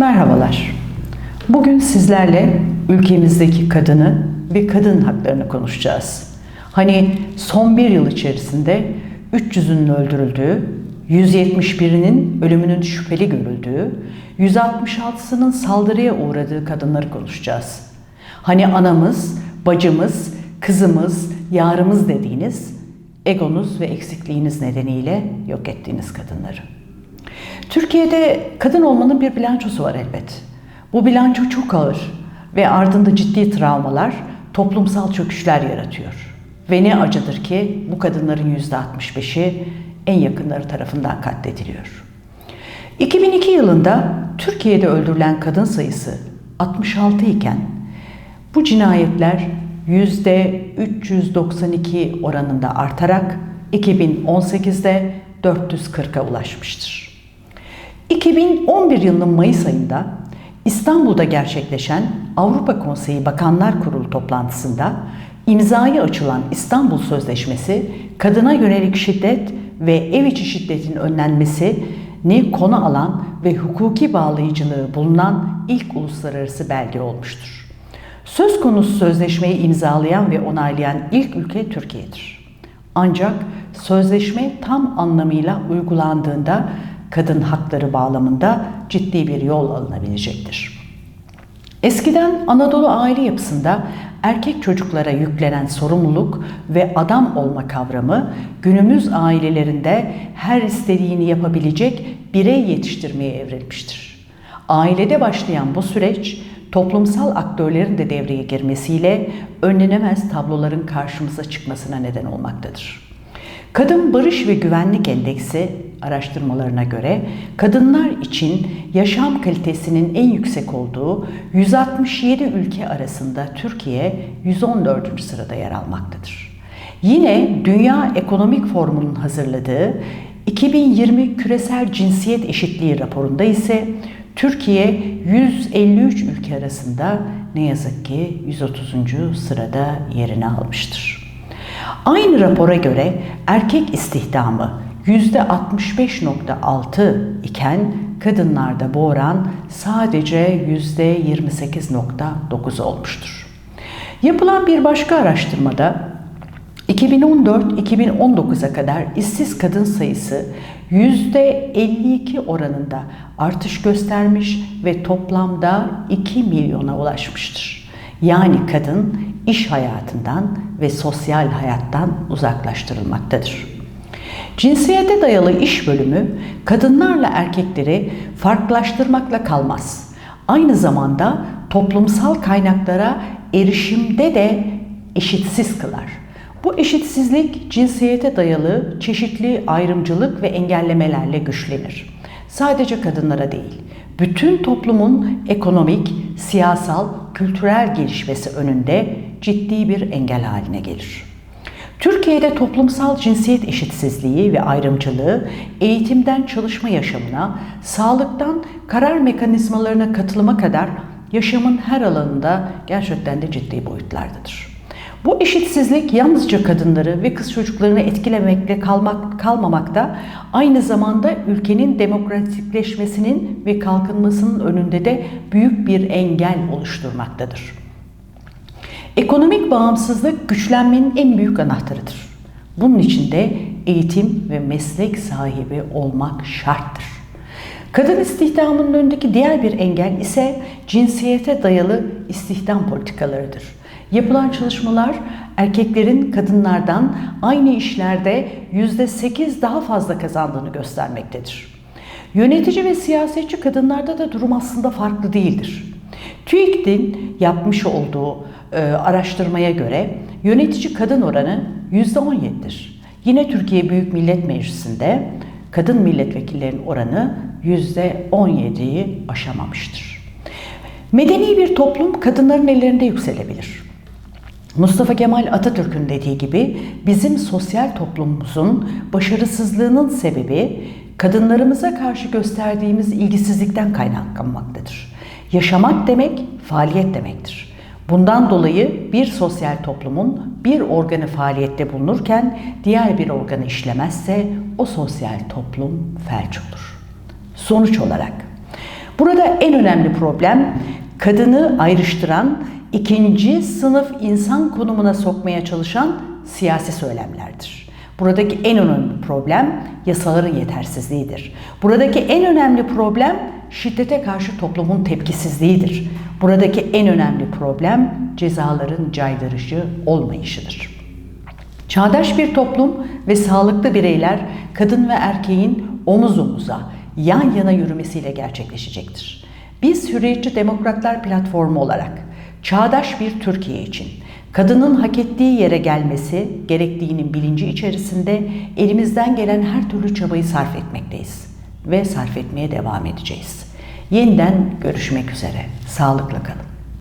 Merhabalar. Bugün sizlerle ülkemizdeki kadını ve kadın haklarını konuşacağız. Hani son bir yıl içerisinde 300'ünün öldürüldüğü, 171'inin ölümünün şüpheli görüldüğü, 166'sının saldırıya uğradığı kadınları konuşacağız. Hani anamız, bacımız, kızımız, yarımız dediğiniz, egonuz ve eksikliğiniz nedeniyle yok ettiğiniz kadınları. Türkiye'de kadın olmanın bir bilançosu var elbet. Bu bilanço çok ağır ve ardında ciddi travmalar, toplumsal çöküşler yaratıyor. Ve ne acıdır ki bu kadınların %65'i en yakınları tarafından katlediliyor. 2002 yılında Türkiye'de öldürülen kadın sayısı 66 iken bu cinayetler %392 oranında artarak 2018'de 440'a ulaşmıştır. 2011 yılının Mayıs ayında İstanbul'da gerçekleşen Avrupa Konseyi Bakanlar Kurulu toplantısında imzaya açılan İstanbul Sözleşmesi kadına yönelik şiddet ve ev içi şiddetin önlenmesi ne konu alan ve hukuki bağlayıcılığı bulunan ilk uluslararası belge olmuştur. Söz konusu sözleşmeyi imzalayan ve onaylayan ilk ülke Türkiye'dir. Ancak sözleşme tam anlamıyla uygulandığında kadın hakları bağlamında ciddi bir yol alınabilecektir. Eskiden Anadolu aile yapısında erkek çocuklara yüklenen sorumluluk ve adam olma kavramı günümüz ailelerinde her istediğini yapabilecek birey yetiştirmeye evrilmiştir. Ailede başlayan bu süreç toplumsal aktörlerin de devreye girmesiyle önlenemez tabloların karşımıza çıkmasına neden olmaktadır. Kadın Barış ve Güvenlik Endeksi araştırmalarına göre kadınlar için yaşam kalitesinin en yüksek olduğu 167 ülke arasında Türkiye 114. sırada yer almaktadır. Yine Dünya Ekonomik Forumu'nun hazırladığı 2020 Küresel Cinsiyet Eşitliği raporunda ise Türkiye 153 ülke arasında ne yazık ki 130. sırada yerini almıştır. Aynı rapora göre erkek istihdamı %65.6 iken kadınlarda bu oran sadece %28.9 olmuştur. Yapılan bir başka araştırmada 2014-2019'a kadar işsiz kadın sayısı %52 oranında artış göstermiş ve toplamda 2 milyona ulaşmıştır. Yani kadın iş hayatından ve sosyal hayattan uzaklaştırılmaktadır. Cinsiyete dayalı iş bölümü kadınlarla erkekleri farklılaştırmakla kalmaz. Aynı zamanda toplumsal kaynaklara erişimde de eşitsiz kılar. Bu eşitsizlik cinsiyete dayalı çeşitli ayrımcılık ve engellemelerle güçlenir. Sadece kadınlara değil, bütün toplumun ekonomik, siyasal, kültürel gelişmesi önünde ciddi bir engel haline gelir. Türkiye'de toplumsal cinsiyet eşitsizliği ve ayrımcılığı eğitimden çalışma yaşamına, sağlıktan karar mekanizmalarına katılıma kadar yaşamın her alanında gerçekten de ciddi boyutlardadır. Bu eşitsizlik yalnızca kadınları ve kız çocuklarını etkilemekle kalmak, kalmamakta, aynı zamanda ülkenin demokratikleşmesinin ve kalkınmasının önünde de büyük bir engel oluşturmaktadır. Ekonomik bağımsızlık güçlenmenin en büyük anahtarıdır. Bunun için de eğitim ve meslek sahibi olmak şarttır. Kadın istihdamının önündeki diğer bir engel ise cinsiyete dayalı istihdam politikalarıdır. Yapılan çalışmalar erkeklerin kadınlardan aynı işlerde %8 daha fazla kazandığını göstermektedir. Yönetici ve siyasetçi kadınlarda da durum aslında farklı değildir. TÜİK'in yapmış olduğu e, araştırmaya göre yönetici kadın oranı %17'dir. Yine Türkiye Büyük Millet Meclisi'nde kadın milletvekillerinin oranı %17'yi aşamamıştır. Medeni bir toplum kadınların ellerinde yükselebilir. Mustafa Kemal Atatürk'ün dediği gibi bizim sosyal toplumumuzun başarısızlığının sebebi kadınlarımıza karşı gösterdiğimiz ilgisizlikten kaynaklanmaktadır. Yaşamak demek faaliyet demektir. Bundan dolayı bir sosyal toplumun bir organı faaliyette bulunurken diğer bir organı işlemezse o sosyal toplum felç olur. Sonuç olarak Burada en önemli problem kadını ayrıştıran, ikinci sınıf insan konumuna sokmaya çalışan siyasi söylemlerdir. Buradaki en önemli problem yasaların yetersizliğidir. Buradaki en önemli problem şiddete karşı toplumun tepkisizliğidir. Buradaki en önemli problem cezaların caydırıcı olmayışıdır. Çağdaş bir toplum ve sağlıklı bireyler kadın ve erkeğin omuz omuza, yan yana yürümesiyle gerçekleşecektir. Biz Hürriyetçi Demokratlar Platformu olarak çağdaş bir Türkiye için kadının hak ettiği yere gelmesi gerektiğinin bilinci içerisinde elimizden gelen her türlü çabayı sarf etmekteyiz ve sarf etmeye devam edeceğiz. Yeniden görüşmek üzere. Sağlıkla kalın.